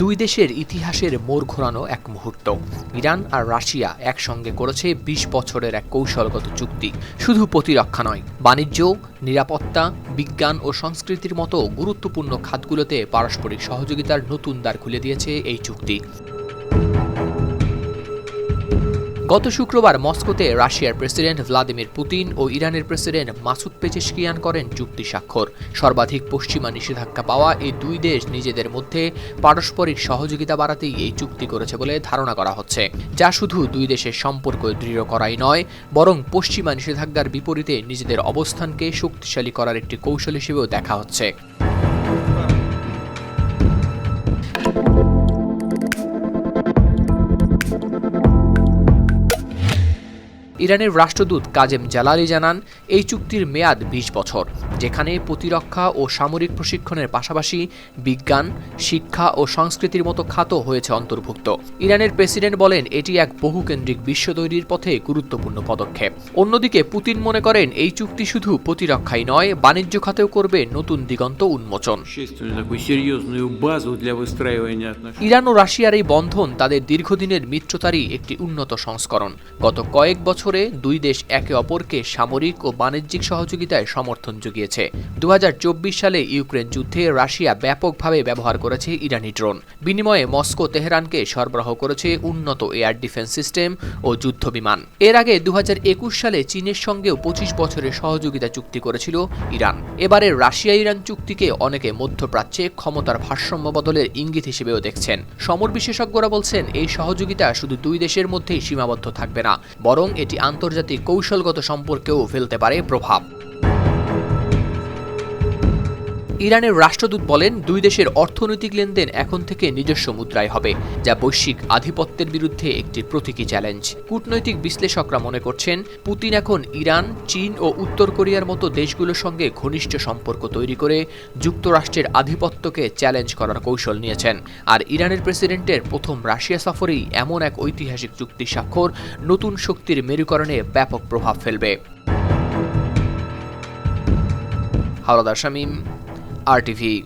দুই দেশের ইতিহাসের মোড় ঘোরানো এক মুহূর্ত। ইরান আর রাশিয়া একসঙ্গে করেছে ২০ বছরের এক কৌশলগত চুক্তি। শুধু প্রতিরক্ষা নয়, বাণিজ্য, নিরাপত্তা, বিজ্ঞান ও সংস্কৃতির মতো গুরুত্বপূর্ণ খাতগুলোতে পারস্পরিক সহযোগিতার নতুন দ্বার খুলে দিয়েছে এই চুক্তি। গত শুক্রবার মস্কোতে রাশিয়ার প্রেসিডেন্ট ভ্লাদিমির পুতিন ও ইরানের প্রেসিডেন্ট মাসুদ পেচেশকিয়ান করেন চুক্তি স্বাক্ষর। সর্বাধিক পশ্চিমা নিষেধাজ্ঞা পাওয়া এই দুই দেশ নিজেদের মধ্যে পারস্পরিক সহযোগিতা বাড়াতেই এই চুক্তি করেছে বলে ধারণা করা হচ্ছে। যা শুধু দুই দেশের সম্পর্ক দৃঢ় করাই নয়, বরং পশ্চিমা নিষেধাজ্ঞার বিপরীতে নিজেদের অবস্থানকে শক্তিশালী করার একটি কৌশল হিসেবেও দেখা হচ্ছে। ইরানের রাষ্ট্রদূত কাজেম জালালি জানান, এই চুক্তির মেয়াদ ২০ বছর, যেখানে প্রতিরক্ষা ও সামরিক প্রশিক্ষণের পাশাপাশি বিজ্ঞান, শিক্ষা ও সংস্কৃতির মতো খাত হয়েছে অন্তর্ভুক্ত। ইরানের প্রেসিডেন্ট বলেন, এটি এক বহুকেন্দ্রিক বিশ্ব তৈরির পথে গুরুত্বপূর্ণ পদক্ষেপ। অন্যদিকে, পুতিন মনে করেন, এই চুক্তি শুধু প্রতিরক্ষাই নয়, বাণিজ্য খাতেও করবে নতুন দিগন্ত উন্মোচন। ইরান ও রাশিয়ার এই বন্ধন তাদের দীর্ঘদিনের মিত্রতারই একটি উন্নত সংস্করণ। গত কয়েক বছর দুই দেশ একে অপরকে সামরিক ও বাণিজ্যিক সহযোগিতায় সমর্থন জুগিয়েছে। দু সালে ইউক্রেন যুদ্ধে রাশিয়া ব্যাপকভাবে ব্যবহার করেছে ইরানি ড্রোন। বিনিময়ে মস্কো তেহরানকে সরবরাহ করেছে উন্নত এয়ার ডিফেন্স সিস্টেম ও যুদ্ধ বিমান এর আগে দু সালে চীনের সঙ্গেও পঁচিশ বছরের সহযোগিতা চুক্তি করেছিল ইরান। এবারে রাশিয়া ইরান চুক্তিকে অনেকে মধ্যপ্রাচ্যে ক্ষমতার ভারসাম্য বদলের ইঙ্গিত হিসেবেও দেখছেন। সমর বিশেষজ্ঞরা বলছেন, এই সহযোগিতা শুধু দুই দেশের মধ্যেই সীমাবদ্ধ থাকবে না, বরং এটি আন্তর্জাতিক কৌশলগত সম্পর্কেও ফেলতে পারে প্রভাব। ইরানের রাষ্ট্রদূত বলেন, দুই দেশের অর্থনৈতিক লেনদেন এখন থেকে নিজস্ব মুদ্রায় হবে, যা বৈশ্বিক আধিপত্যের বিরুদ্ধে একটি প্রতীকী চ্যালেঞ্জ। কূটনৈতিক বিশ্লেষকরা মনে করছেন, পুতিন এখন ইরান, চীন ও উত্তর কোরিয়ার মতো দেশগুলোর সঙ্গে ঘনিষ্ঠ সম্পর্ক তৈরি করে যুক্তরাষ্ট্রের আধিপত্যকে চ্যালেঞ্জ করার কৌশল নিয়েছেন। আর ইরানের প্রেসিডেন্টের প্রথম রাশিয়া সফরেই এমন এক ঐতিহাসিক চুক্তি স্বাক্ষর নতুন শক্তির মেরুকরণে ব্যাপক প্রভাব ফেলবে। হাওলাদার শামীম। RTV